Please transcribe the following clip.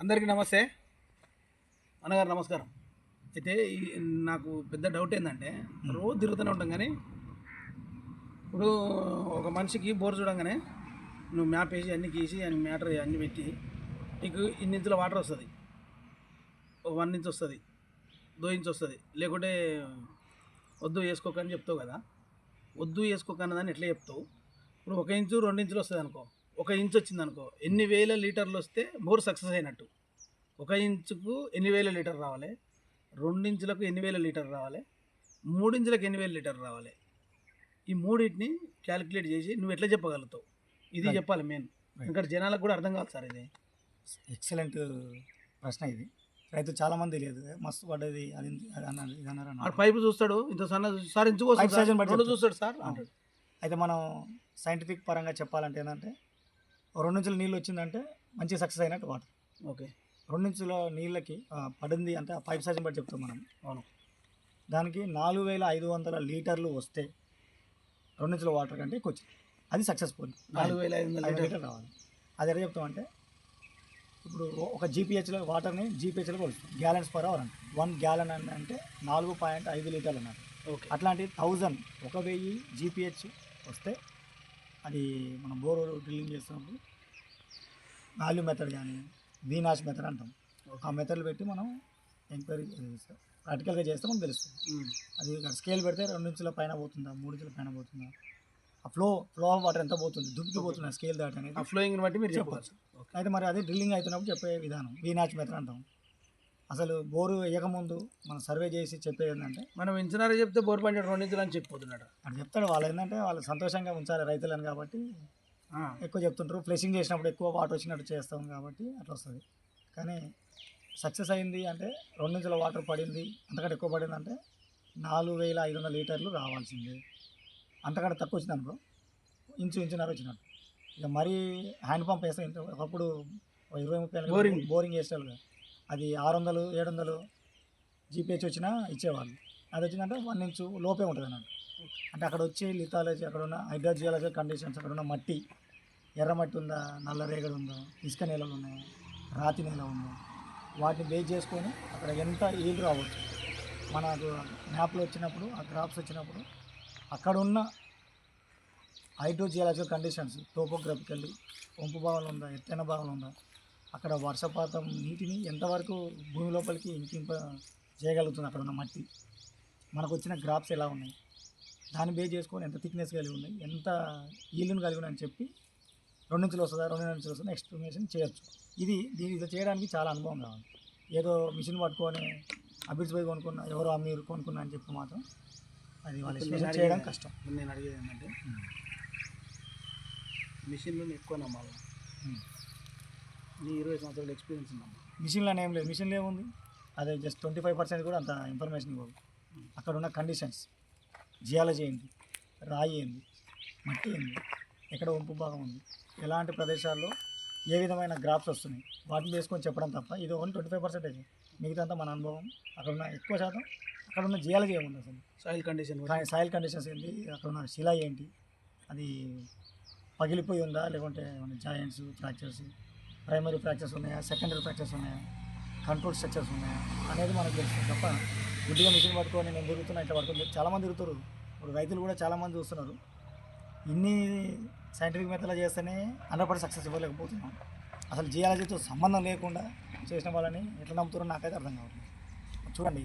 అందరికీ నమస్తే. అన్నగారు నమస్కారం. అయితే ఈ- నాకు పెద్ద డౌట్ ఏంటంటే రోజు తిరుగుతూనే ఉంటాం కానీ ఇప్పుడు ఒక మనిషికి బోర్ చూడంగానే నువ్వు మ్యాప్ వేసి అన్ని గీసి అన్ని మ్యాటర్ అన్ని పెట్టి నీకు ఇన్ని ఇంచుల వాటర్ వస్తుంది. వన్ ఇంచ్ వస్తుంది దో ఇంచ్ వస్తుంది. లేకుంటే వద్దు వేసుకోకని చెప్తావు కదా. వద్దు వేసుకోకన్నదాన్ని ఎట్లా చెప్తావు? ఇప్పుడు ఒక ఇంచు రెండు ఇంచులు వస్తుంది అనుకో ఒక ఇంచు వచ్చింది అనుకో ఎన్ని వేల లీటర్లు వస్తే బోర్ సక్సెస్ అయినట్టు. ఒక ఇంచుకు ఎన్ని వేల లీటర్ రావాలి? రెండు ఇంచులకు ఎన్ని వేల లీటర్ రావాలి? మూడు ఇంచులకు ఎన్ని వేల లీటర్ రావాలి? ఈ మూడింటిని క్యాలిక్యులేట్ చేసి నువ్వు ఎట్లా చెప్పగలుగుతావు? ఇది. చెప్పాలి మెయిన్. ఎందుకంటే జనాలకు కూడా అర్థం కాదు సార్ ఇది. ఎక్సలెంట్ ప్రశ్న ఇది. రైతు చాలా మంది తెలియదు. మస్తు పడ్డది అది అన్నారు పైపు చూస్తాడు ఇంత సన్న సార్ ఇంచుకు వస్తుంది Pipe సార్, size ని బట్టి రెండు చెప్తాడు. చూస్తాడు సార్. అంటాడు అయితే మనం సైంటిఫిక్ పరంగా చెప్పాలంటే ఏంటంటే రెండు ఇంచుల నీళ్ళు వచ్చిందంటే మంచి సక్సెస్ అయినట్టు వాటర్. ఓకే. రెండు ఇంచుల నీళ్ళకి పడింది అంటే ఆ పైప్ సైజుని బట్టి చెప్తాం మనం. అవును. దానికి నాలుగు వేల ఐదు వందల లీటర్లు వస్తే రెండు ఇంచుల వాటర్ కంటే ఎక్కువ వచ్చింది. అది సక్సెస్ఫుల్ నాలుగు వేల ఐదు వందల లీటర్ రావాలి. అది ఎలా చెప్తామంటే ఇప్పుడు ఒక జీపీహెచ్లో వాటర్ని జీపీహెచ్లో కొలుస్తాం. గ్యాలన్స్ పర్ అవర్ అంటే. వన్ గ్యాలన్ అని అంటే నాలుగు పాయింట్ ఐదు లీటర్లు అన్నారు. ఓకే. అట్లాంటి థౌజండ్ ఒక వెయ్యి జీపీహెచ్ వస్తే అది మనం బోర్ డ్రిల్లింగ్ చేస్తున్నప్పుడు వాల్యూ మెథడ్ కానీ వీనాష్ మెథడ్ అంటాం. ఆ మెథడ్లు పెట్టి మనం ఎంక్వైరీ ప్రాక్టికల్గా చేస్తే మనకు తెలుస్తుంది. అది స్కేల్ పెడితే రెండు ఇంచుల పైన పోతుందా మూడు ఇంచుల పైన పోతుందా? ఆ ఫ్లో ఫ్లో ఆఫ్ వాటర్ ఎంత పోతుంది దుక్కి పోతుందా స్కేల్ దాటి అనేది ఆ ఫ్లోయింగ్ బట్టి మీరు చెప్పొచ్చు. చెప్పవచ్చు అయితే మరి అది డ్రిల్లింగ్ అవుతున్నప్పుడు చెప్పే విధానం వీనాచ్ మెథడ్ అంటాం. అసలు బోరు వేయకముందు మనం సర్వే చేసి చెప్పేది ఏంటంటే మనం ఇంజనీర్ చెప్తే బోర్ పంచాడు రెండు ఇంచులు అని చెప్పిపోతున్నాడు అక్కడ చెప్తాడు వాళ్ళు ఏంటంటే వాళ్ళు సంతోషంగా ఉంచాలి రైతులను కాబట్టి ఎక్కువ చెప్తుంటారు. ఫ్లెషింగ్ చేసినప్పుడు ఎక్కువ వాటర్ వచ్చినట్టు చేస్తాం కాబట్టి అట్లా వస్తుంది. కానీ సక్సెస్ అయింది అంటే రెండు ఇంచుల వాటర్ పడింది అంతకంటే ఎక్కువ పడింది అంటే నాలుగు వేల ఐదు వందల లీటర్లు రావాల్సిందే. అంతకంటే తక్కువ వచ్చింది అనుకో ఇంచు ఇంచున్నర వచ్చినట్టు. ఇక మరీ హ్యాండ్ పంప్ వేస్తే ఒకప్పుడు ఇరవై ముప్పై Boring. బోరింగ్ వేసేవాళ్ళు. అది ఆరు వందలు ఏడు వందలు జీపీహెచ్ వచ్చినా ఇచ్చేవాళ్ళు. అది వచ్చిందంటే వన్ ఇంచ్ లోపే ఉంటుంది అన్నట్టు. అంటే అక్కడ వచ్చి లిథాలజీ అక్కడ ఉన్న హైడ్రోజియాలజీ కండిషన్స్ అక్కడ ఉన్న మట్టి ఎర్ర మట్టి ఉందా నల్ల రేగడి ఉందా ఇసుక నేలలు ఉన్నాయి రాతి నేల ఉందా వాటిని బేస్ చేసుకొని అక్కడ ఎంత ఈల్డ్ రావచ్చు. మనకు మ్యాప్లు వచ్చినప్పుడు ఆ క్రాప్స్ వచ్చినప్పుడు అక్కడ ఉన్న హైడ్రోజియాలజికల్ కండిషన్స్ టోపోగ్రఫికల్లీ వంపు భాగంలో ఉందా ఎత్తైన భాగంలో ఉందా అక్కడ వర్షపాతం నీటిని ఎంతవరకు భూమి లోపలికి ఇంకింప చేయగలుగుతుంది అక్కడ ఉన్న మట్టి? మనకు వచ్చిన గ్రాప్స్ ఎలా ఉన్నాయి? దాన్ని బేస్ చేసుకొని ఎంత థిక్నెస్ కలిగి ఉన్నాయి? ఎంత ఈల్డ్ని కలిగి ఉన్నాయని చెప్పి రెండు నుంచులు వస్తుందా రెండు నుంచులు వస్తుందా ఎక్స్ప్లెనేషన్ చేయొచ్చు. ఇది దీని ఇది చేయడానికి చాలా అనుభవం కావాలి ఏదో మిషన్ పట్టుకొని అభిడ్స్ పోయి కొనుక్కున్నా ఎవరో అమ్మీరు కొనుక్కున్నా అని చెప్పి మాత్రం అది వాళ్ళు ఎక్స్ప్లెనేషన్ చేయడం కష్టం. నేను అడిగేది ఏంటంటే మిషన్లు ఎక్కువ నమ్మాలి. నీ ఇరవై సంవత్సరాల ఎక్స్పీరియన్స్ ఉందమ్మా మిషన్లో ఏం లేదు. మిషన్లో ఏముంది? అదే జస్ట్ ట్వంటీ ఫైవ్ పర్సెంట్ కూడా అంత ఇన్ఫర్మేషన్ ఇవ్వదు అక్కడ ఉన్న కండిషన్స్ జియాలజీ ఏంటి రాయి ఏంది? మట్టి ఏంది? ఎక్కడ వంపు భాగం ఉంది? ఎలాంటి ప్రదేశాల్లో ఏ విధమైన గ్రాఫ్స్ వస్తున్నాయి? వాటిని వేసుకొని చెప్పడం తప్ప ఇది ఓన్లీ ట్వంటీ ఫైవ్ పర్సెంటేజ్ మిగతా అంతా మన అనుభవం. అక్కడ ఉన్న ఎక్కువ శాతం అక్కడ ఉన్న జియాలజీ ఏముంది అసలు? సాయిల్ కండిషన్ సాయి- సాయిల్ కండిషన్స్ ఏంటి అక్కడ ఉన్న శిలా ఏంటి? అది పగిలిపోయి ఉందా? లేకుంటే జాయింట్స్ ఫ్రాక్చర్స్ ప్రైమరీ ఫ్రాక్చర్స్ ఉన్నాయా? సెకండరీ ఫ్రాక్చర్స్ ఉన్నాయా? కంట్రోల్ స్ట్రక్చర్స్ ఉన్నాయా? అనేది మనకు తెలుస్తుంది తప్ప గుడ్డిగా మిషన్ పట్టుకొని నేను తిరుగుతున్నా ఇట్లా పడుతుంది చాలామంది తిరుగుతారు ఇప్పుడు రైతులు కూడా చాలామంది చూస్తున్నారు. ఇన్ని సైంటిఫిక్ మెథడ్లో చేస్తేనే హండ్రెడ్ పర్సెంట్ సక్సెస్ ఇవ్వలేకపోతున్నాం. అసలు జియాలజీతో సంబంధం లేకుండా చేసిన వాళ్ళని ఎట్లా నమ్ముతారో నాకైతే అర్థం కావట్లేదు. చూడండి